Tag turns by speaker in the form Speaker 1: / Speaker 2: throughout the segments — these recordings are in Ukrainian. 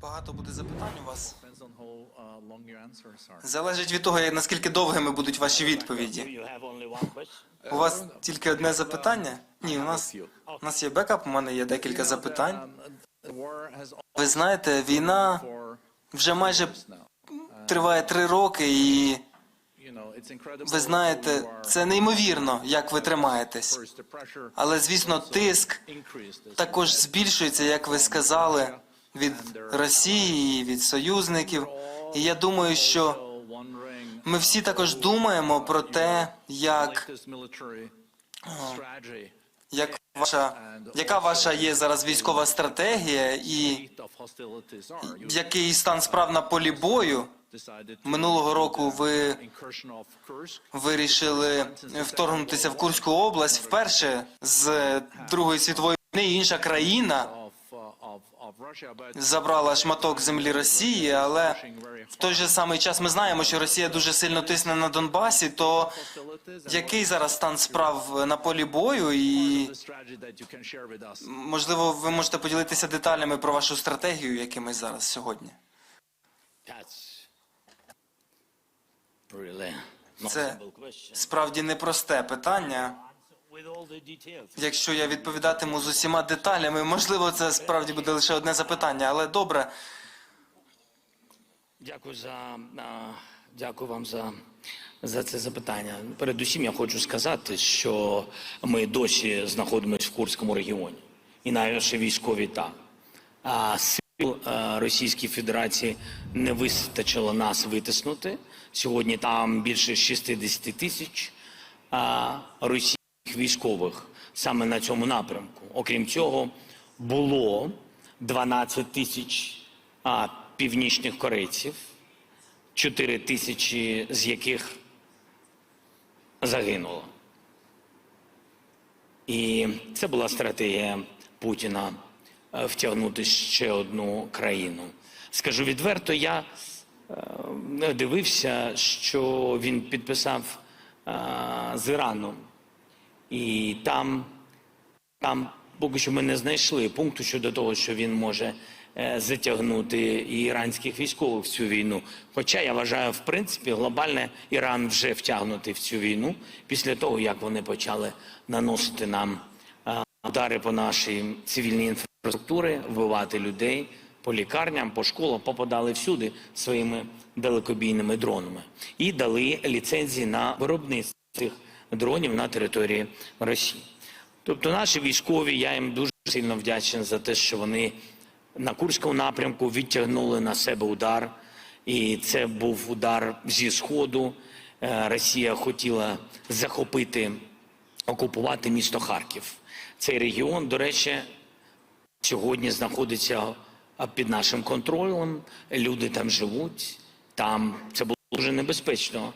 Speaker 1: Багато буде запитань у вас.
Speaker 2: Uh.
Speaker 1: Залежить від того, наскільки довгими будуть ваші відповіді. У вас тільки одне запитання? Ні, у нас, у нас є бекап, у мене є декілька запитань.
Speaker 2: Um,
Speaker 1: Ви знаєте, війна вже майже триває три роки, і ви знаєте, це неймовірно, як ви тримаєтесь. Але, звісно, тиск також збільшується, як ви сказали, від Росії, від союзників. І я думаю, що ми всі також думаємо про те, як,
Speaker 2: military
Speaker 1: як ваша, яка ваша є зараз військова стратегія, і який стан справ на полі бою. Минулого року ви вирішили вторгнутися в Курську область вперше з Другої світової війни. Інша країна Забрала шматок землі Росії, але в той же самий час ми знаємо, що Росія дуже сильно тисне на Донбасі. То який зараз стан справ на полі бою? І можливо, ви можете поділитися деталями про вашу стратегію якимось зараз сьогодні. Це справді непросте питання. Якщо я відповідатиму з усіма деталями, можливо, це справді буде лише одне запитання, але добре.
Speaker 3: Дякую за дякую вам за, за це запитання. Передусім, я хочу сказати, що ми досі знаходимося в Курському регіоні, і наші військові там. А сил Російської Федерації не вистачило нас витиснути. Сьогодні там більше 60 тисяч російських військових саме на цьому напрямку. Окрім цього, було 12 тисяч північних корейців, 4 тисячі з яких загинуло. І це була стратегія Путіна е, втягнути ще одну країну. Скажу відверто, я е, дивився, що він підписав е, з Іраном. І там, там поки що ми не знайшли пункту щодо того, що він може е, затягнути і іранських військових в цю війну. Хоча я вважаю, в принципі, глобально Іран вже втягнутий в цю війну після того, як вони почали наносити нам е, удари по нашій цивільній інфраструктурі, вбивати людей по лікарням, по школам, попадали всюди своїми далекобійними дронами і дали ліцензії на виробництво цих дронів на території Росії. Тобто наші військові, я їм дуже сильно вдячний за те, що вони на Курському напрямку відтягнули на себе удар. І це був удар зі Сходу. Е, Росія хотіла захопити, окупувати місто Харків. Цей регіон, до речі, сьогодні знаходиться під нашим контролем. Люди там живуть. Там це було дуже небезпечно.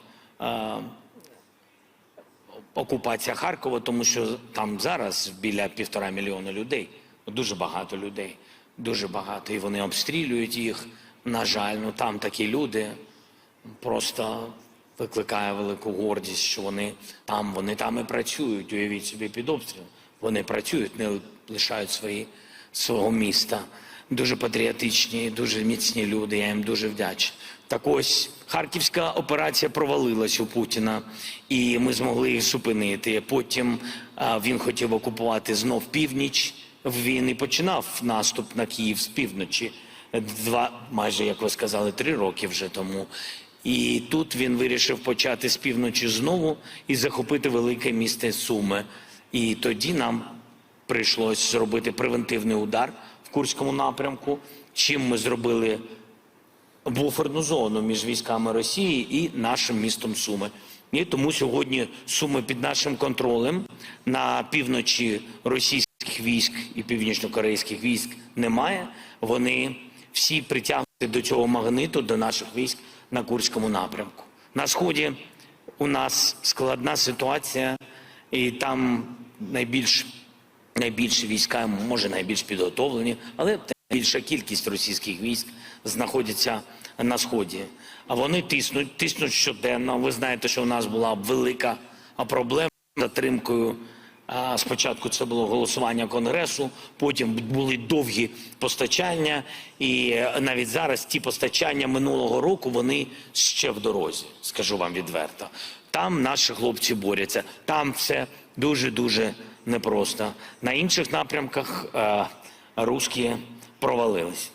Speaker 3: Окупація Харкова, тому що там зараз біля півтора мільйона людей, дуже багато людей, дуже багато. І вони обстрілюють їх. На жаль, ну там такі люди просто викликає велику гордість, що вони там, вони там і працюють. Уявіть собі під обстрілом. Вони працюють, не лишають свої свого міста. Дуже патріотичні, дуже міцні люди. Я їм дуже вдячний. Так ось харківська операція провалилась у Путіна, і ми змогли їх зупинити. Потім а, він хотів окупувати знов північ. Він і починав наступ на Київ з півночі. Два, майже як ви сказали, три роки вже тому. І тут він вирішив почати з півночі знову і захопити велике місто Суми. І тоді нам прийшлось зробити превентивний удар Курському напрямку, чим ми зробили буферну зону між військами Росії і нашим містом Суми. І тому сьогодні Суми під нашим контролем на півночі російських військ і північнокорейських військ немає. Вони всі притягнуті до цього магниту, до наших військ на Курському напрямку. На сході у нас складна ситуація, і там найбільш найбільші війська, може найбільш підготовлені, але найбільша кількість російських військ знаходиться на сході. А вони тиснуть, тиснуть щоденно. Ви знаєте, що у нас була велика проблема з затримкою Спочатку це було голосування конгресу, потім були довгі постачання, і навіть зараз ті постачання минулого року вони ще в дорозі. Скажу вам відверто. Там наші хлопці борються, там все дуже дуже непросто. На інших напрямках е, русські провалились.